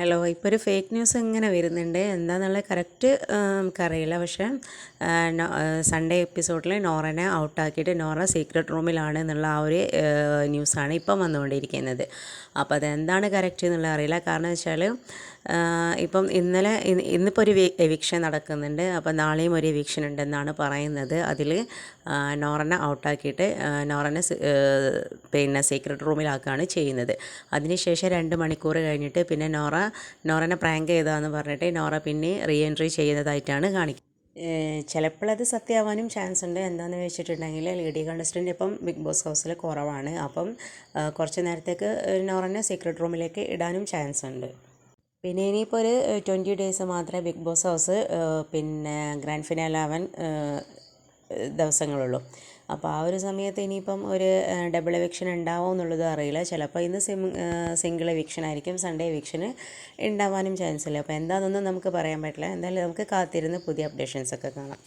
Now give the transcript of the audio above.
Hello ഇപ്പോൾ ഒരു fake news ഇങ്ങനെ വരുന്നുണ്ട്. എന്താണെന്നുള്ള കറക്റ്റ് നമുക്കറിയില്ല. പക്ഷേ സൺഡേ എപ്പിസോഡിൽ നോറനെ ഔട്ടാക്കിയിട്ട് നോറ സീക്രട്ട് റൂമിലാണ് എന്നുള്ള ആ ഒരു ന്യൂസാണ് ഇപ്പം വന്നുകൊണ്ടിരിക്കുന്നത്. അപ്പോൾ അതെന്താണ് കറക്റ്റ് എന്നുള്ളത് അറിയില്ല. കാരണം വെച്ചാൽ ഇപ്പം ഇന്നലെ ഇന്നിപ്പോൾ ഒരു എവിക്ഷൻ നടക്കുന്നുണ്ട്. അപ്പോൾ നാളെയും ഒരു എവിക്ഷൻ ഉണ്ടെന്നാണ് പറയുന്നത് അതിൽ നോറനെ ഔട്ടാക്കിയിട്ട് നോറനെ പിന്നെ സീക്രട്ട് റൂമിലാക്കുകയാണ് ചെയ്യുന്നത്. അതിനുശേഷം രണ്ട് മണിക്കൂർ കഴിഞ്ഞിട്ട് പിന്നെ നോറ നോറനെ പ്രാങ്ക് ചെയ്തതെന്ന് പറഞ്ഞിട്ട് നോറ പിന്നെ റീ എൻട്രി ചെയ്യുന്നതായിട്ടാണ് കാണിക്കുന്നത് ചിലപ്പോൾ അത് സത്യമാവാനും ചാൻസ് ഉണ്ട്. എന്താണെന്ന് വെച്ചിട്ടുണ്ടെങ്കിൽ ലേഡി കണ്ടസ്റ്റന്റ് ഇപ്പം ബിഗ് ബോസ് ഹൗസിൽ കുറവാണ്. അപ്പം കുറച്ച് നേരത്തേക്ക് നോറനെ സീക്രട്ട് റൂമിലേക്ക് ഇടാനും ചാൻസ് ഉണ്ട്. പിന്നെ ഇനിയിപ്പോൾ ഒരു ട്വന്റി ഡേയ്സ് മാത്രമേ ബിഗ് ബോസ് ഹൗസ് പിന്നെ ഗ്രാൻഡ് ഫിനാല അവൻ ദിവസങ്ങളുള്ളൂ. അപ്പോൾ ആ ഒരു സമയത്ത് ഇനിയിപ്പം ഒരു ഡബിൾ എവിക്ഷൻ ഉണ്ടാവുമോ എന്നുള്ളത് അറിയില്ല. ചിലപ്പോൾ ഇന്ന് സിം സിംഗിൾ എവിക്ഷൻ ആയിരിക്കും സൺഡേ എവിക്ഷന് ഉണ്ടാവാനും ചാൻസ് ഇല്ല. അപ്പോൾ എന്താണെന്നൊന്നും നമുക്ക് പറയാൻ പറ്റില്ല. എന്തായാലും നമുക്ക് കാത്തിരുന്ന് പുതിയ അപ്ഡേഷൻസ് ഒക്കെ കാണാം.